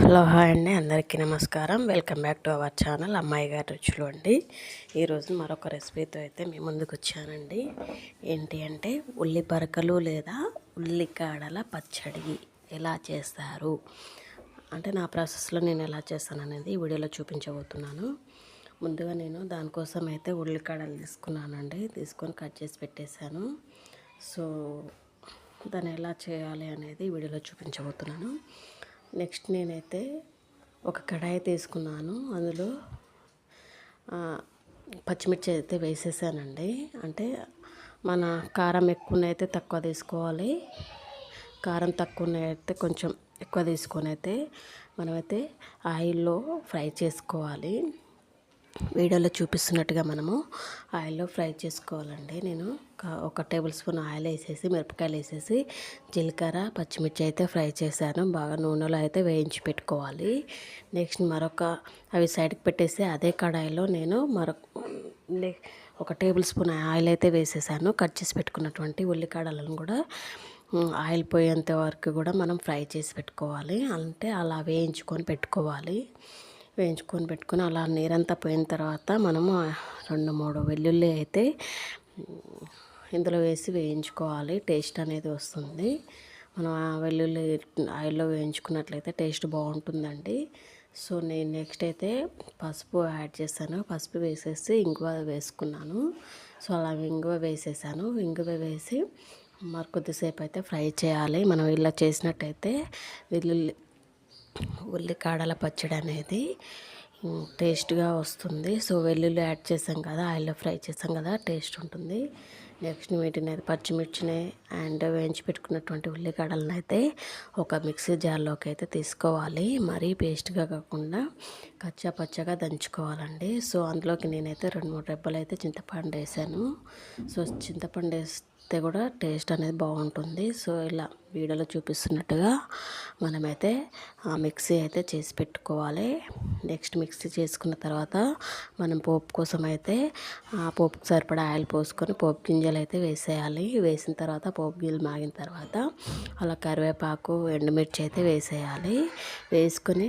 Hello hi అండి అందరికీ నమస్కారం. Welcome back to our channel అమ్మాయి గారి రుచులు అండి. ఈరోజు మరొక రెసిపీతో అయితే మేము ముందుకు వచ్చానండి. ఏంటి అంటే ఉల్లి పరకలు లేదా ఉల్లికాడల పచ్చడి ఎలా చేస్తారు? అంటే నా ప్రాసెస్లో నేను ఎలా చేస్తాను అనేది ఈ వీడియోలో చూపించబోతున్నాను. ముందుగా నేను దానికోసం అయితే ఉల్లికాడలు తీసుకున్నానండి. తీసుకొని కట్ చేసి పెట్టేశాను. సో దాన్ని ఎలా చేయాలి అనేది వీడియోలో చూపించబోతున్నాను. నెక్స్ట్ నేనైతే ఒక కడాయి తీసుకున్నాను. అందులో పచ్చిమిర్చి అయితే వేసేసానండి. అంటే మన కారం ఎక్కువ అయితే తక్కువ తీసుకోవాలి. కారం తక్కువ అయితే కొంచెం ఎక్కువ తీసుకొని అయితే మనమైతే ఆయిల్లో ఫ్రై చేసుకోవాలి. వీడియోలో చూపిస్తున్నట్టుగా మనము ఆయిల్లో ఫ్రై చేసుకోవాలండి. నేను ఒక టేబుల్ స్పూన్ ఆయిల్ వేసేసి మిరపకాయలు వేసేసి జీలకర్ర పచ్చిమిర్చి అయితే ఫ్రై చేశాను. బాగా నూనెలో అయితే వేయించి పెట్టుకోవాలి. నెక్స్ట్ మరొక అవి సైడ్కి పెట్టేసి అదే కడాయిలో నేను మరొక ఒక టేబుల్ స్పూన్ ఆయిల్ అయితే వేసేసాను. కట్ చేసి పెట్టుకున్నటువంటి ఉల్లికాడలను కూడా ఆయిల్ పోయేంత వరకు కూడా మనం ఫ్రై చేసి పెట్టుకోవాలి. అంటే అలా వేయించుకొని పెట్టుకోవాలి. వేయించుకొని పెట్టుకొని అలా నీరంతా పోయిన తర్వాత మనము రెండు మూడు వెల్లుల్లి అయితే ఇందులో వేసి వేయించుకోవాలి. టేస్ట్ అనేది వస్తుంది. మనం ఆ వెల్లుల్లి ఆయిల్లో వేయించుకున్నట్లయితే టేస్ట్ బాగుంటుందండి. సో నేను నెక్స్ట్ అయితే పసుపు యాడ్ చేశాను. పసుపు వేసేసి ఇంగువ వేసుకున్నాను. సో అలా ఇంగువ వేసేసాను. ఇంగువ వేసి మరి కొద్దిసేపు అయితే ఫ్రై చేయాలి. మనం ఇలా చేసినట్టయితే వెల్లుల్లి ఉల్లికాడల పచ్చడి అనేది టేస్ట్గా వస్తుంది. సో వెల్లుల్లి యాడ్ చేసాం కదా ఆయిల్లో ఫ్రై చేసాం కదా టేస్ట్ ఉంటుంది. నెక్స్ట్ వీటిని అయితే పచ్చిమిర్చిని అండ్ వేయించి పెట్టుకున్నటువంటి ఉల్లిగడలను అయితే ఒక మిక్సీ జార్లోకి అయితే తీసుకోవాలి. మరీ పేస్ట్గా కాకుండా కచ్చా పచ్చగా దంచుకోవాలండి. సో అందులోకి నేనైతే రెండు మూడు రెబ్బలు అయితే చింతపండు వేసాను. సో చింతపండు వేస్తే కూడా టేస్ట్ అనేది బాగుంటుంది. సో ఇలా వీడియోలో చూపిస్తున్నట్టుగా మనమైతే మిక్సీ అయితే చేసి పెట్టుకోవాలి. నెక్స్ట్ మిక్సీ చేసుకున్న తర్వాత మనం పోపు కోసం అయితే ఆ పోపుకు సరిపడా ఆయిల్ పోసుకొని పోపు గింజలు అయితే వేసేయాలి. వేసిన తర్వాత పోపు గింజలు మాగిన తర్వాత అలా కరివేపాకు ఎండుమిర్చి అయితే వేసేయాలి. వేసుకొని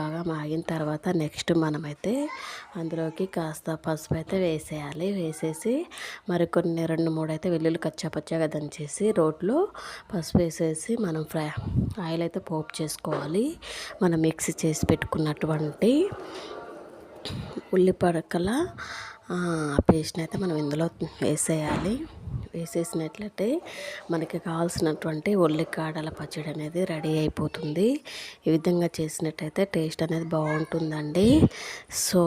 బాగా మాగిన తర్వాత నెక్స్ట్ మనమైతే అందులోకి కాస్త పసుపు అయితే వేసేయాలి. వేసేసి మరికొన్ని రెండు మూడు అయితే వెల్లుల్లి కచ్చాపచ్చాగా దంచేసి రోట్లో పసుపు వేసేసి మనం ఫ్రై ఆయిల్ అయితే పోపు చేసుకోవాలి. మనం మిక్సీ చేసి పెట్టుకున్నటువంటి ఉల్లిపడకల పేస్ట్ని అయితే మనం ఇందులో వేసేయాలి. వేసేసినట్లయితే మనకి కావాల్సినటువంటి ఉల్లికాడల పచ్చడి అనేది రెడీ అయిపోతుంది. ఈ విధంగా చేసినట్టయితే టేస్ట్ అనేది బాగుంటుందండి. సో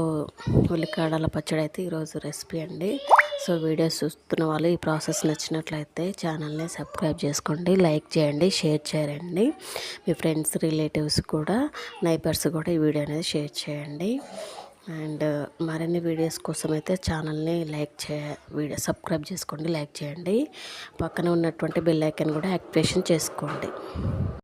ఉల్లికాడల పచ్చడి అయితే ఈరోజు రెసిపీ అండి. సో వీడియోస్ చూస్తున్న వాళ్ళు ఈ ప్రాసెస్ నచ్చినట్లయితే ఛానల్ని సబ్స్క్రైబ్ చేసుకోండి లైక్ చేయండి షేర్ చేయండి. మీ ఫ్రెండ్స్ రిలేటివ్స్ కూడా నైబర్స్ కూడా ఈ వీడియో అనేది షేర్ చేయండి. అండ్ మరిన్ని వీడియోస్ కోసం అయితే ఛానల్ని లైక్ చే వీడియో సబ్స్క్రైబ్ చేసుకోండి లైక్ చేయండి. పక్కన ఉన్నటువంటి బెల్ ఐకన్ కూడా యాక్టివేషన్ చేసుకోండి.